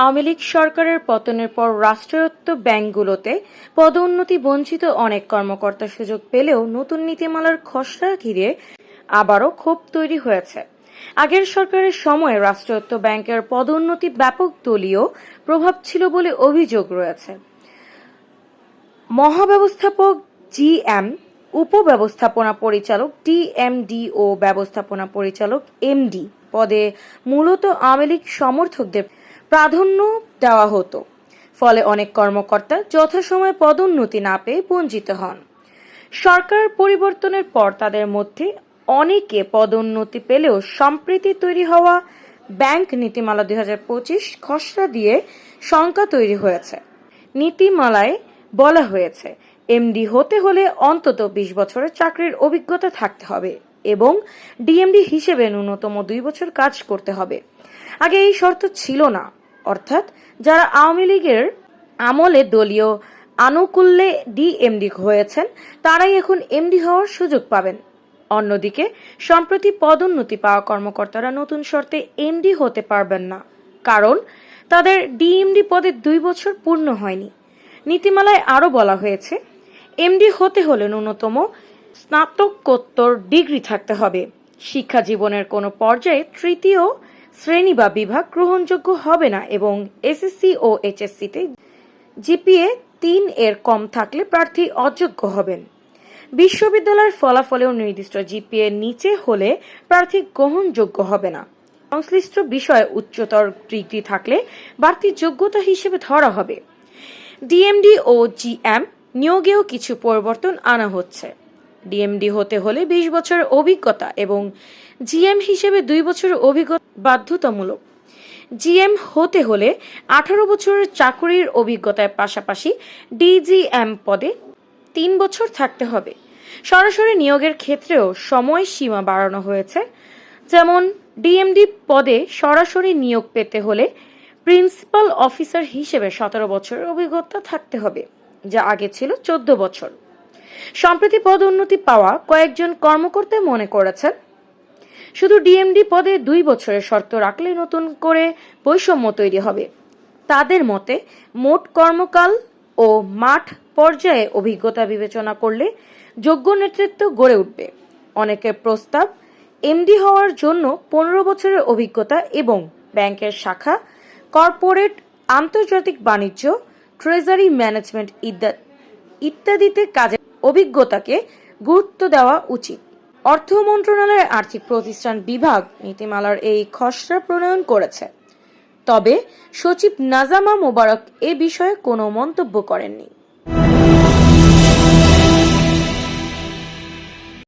আওয়ামী লীগ সরকারের পতনের পর রাষ্ট্রায়ত্ত ব্যাংকগুলোতে পদোন্নতি বঞ্চিত অনেক কর্মকর্তা সুযোগ পেলেও নতুন নীতিমালার খসড়া ঘিরে আবারও ক্ষোভ তৈরি হয়েছে। আগের সরকারের সময়ে রাষ্ট্রায়ত্ত ব্যাংকের পদোন্নতি ব্যাপক দলীয় প্রভাব ছিল বলে অভিযোগ রয়েছে। মহাব্যবস্থাপক জিএম উপব্যবস্থাপনা পরিচালক ডিএমডি ও ব্যবস্থাপনা পরিচালক এমডি পদে মূলত আওয়ামী লীগ সমর্থকদের প্রাধান্য দেওয়া হতো। ফলে অনেক কর্মকর্তা যথাসময়ে পদোন্নতি না পেয়ে বঞ্চিত হন। সরকার পরিবর্তনের পর তাদের মধ্যে অনেকে পদোন্নতি পেলেও সম্প্রীতি তৈরি হওয়া, ব্যাংক নীতিমালা দুই হাজার পঁচিশ খসড়া দিয়ে শঙ্কা তৈরি হয়েছে। নীতিমালায় বলা হয়েছে, এমডি হতে হলে অন্তত বিশ বছরের চাকরির অভিজ্ঞতা থাকতে হবে এবং ডিএমডি হিসেবে ন্যূনতম দুই বছর কাজ করতে হবে। আগে এই শর্ত ছিল না। অর্থাৎ যারা আওয়ামী লীগের আমলে দলীয় আনুকূল্যে ডিএমডি হয়েছেন, তারাই এখন এমডি হওয়ার সুযোগ পাবেন। অন্যদিকে, সম্প্রতি পদোন্নতি পাওয়া কর্মকর্তারা নতুন শর্তে এমডি হতে পারবেন না, কারণ তাদের ডিএমডি পদে দুই বছর পূর্ণ হয়নি। নীতিমালায় আরও বলা হয়েছে, এমডি হতে হলে ন্যূনতম স্নাতকোত্তর ডিগ্রি থাকতে হবে। শিক্ষা জীবনের কোনো পর্যায়ে তৃতীয় শ্রেণি বা বিভাগ গ্রহণযোগ্য হবে না এবং এসএসসি ও এইচএসসিতে জিপিএ তিন এর কম থাকলে প্রার্থী অযোগ্য হবেন। বিশ্ববিদ্যালয়ের ফলাফলেও নির্দিষ্ট জিপিএ নিচে হলে প্রার্থী গ্রহণযোগ্য হবে না। সংশ্লিষ্ট বিষয়ে উচ্চতর ডিগ্রি থাকলে বাড়তি যোগ্যতা হিসেবে ধরা হবে। ডিএমডি ও জিএম নিয়োগেও কিছু পরিবর্তন আনা হচ্ছে। ডিএমডি হতে হলে বিশ বছরের অভিজ্ঞতা এবং জিএম হিসেবে দুই বছরের অভিজ্ঞতা বাধ্যতামূলক। জিএম হতে হলে আঠারো বছরের চাকরির অভিজ্ঞতার পাশাপাশি ডিজিএম পদে তিন বছর থাকতে হবে। সরাসরি নিয়োগের ক্ষেত্রেও সময় সীমা বাড়ানো হয়েছে। যেমন, ডিএমডি পদে সরাসরি নিয়োগ পেতে হলে প্রিন্সিপাল অফিসার হিসেবে সতেরো বছরের অভিজ্ঞতা থাকতে হবে, যা আগে ছিল চোদ্দ বছর। সম্প্রতি পদোন্নতি পাওয়া কয়েকজন কর্মকর্তা মনে করেছেন। শুধু ডিএমডি পদে দুই বছরের শর্ত রাখলে নতুন করে বৈষম্য তৈরি হবে। তাদের মতে, মোট কর্মকাল ও মাঠ পর্যায়ে অভিজ্ঞতা বিবেচনা করলে যোগ্য নেতৃত্ব গড়ে উঠবে। অনেকের প্রস্তাব এমডি হওয়ার জন্য পনেরো বছরের অভিজ্ঞতা এবং ব্যাংকের শাখা, কর্পোরেট, আন্তর্জাতিক বাণিজ্য, ট্রেজারি ম্যানেজমেন্ট ইত্যাদি ইত্যাদিতে কাজের অভিজ্ঞতাকে গুরুত্ব দেওয়া উচিত। অর্থ মন্ত্রণালয়ের আর্থিক প্রতিষ্ঠান বিভাগ নীতিমালার এই খসড়া প্রণয়ন করেছে। তবে সচিব নাজামা মোবারক এ বিষয়ে কোনো মন্তব্য করেননি।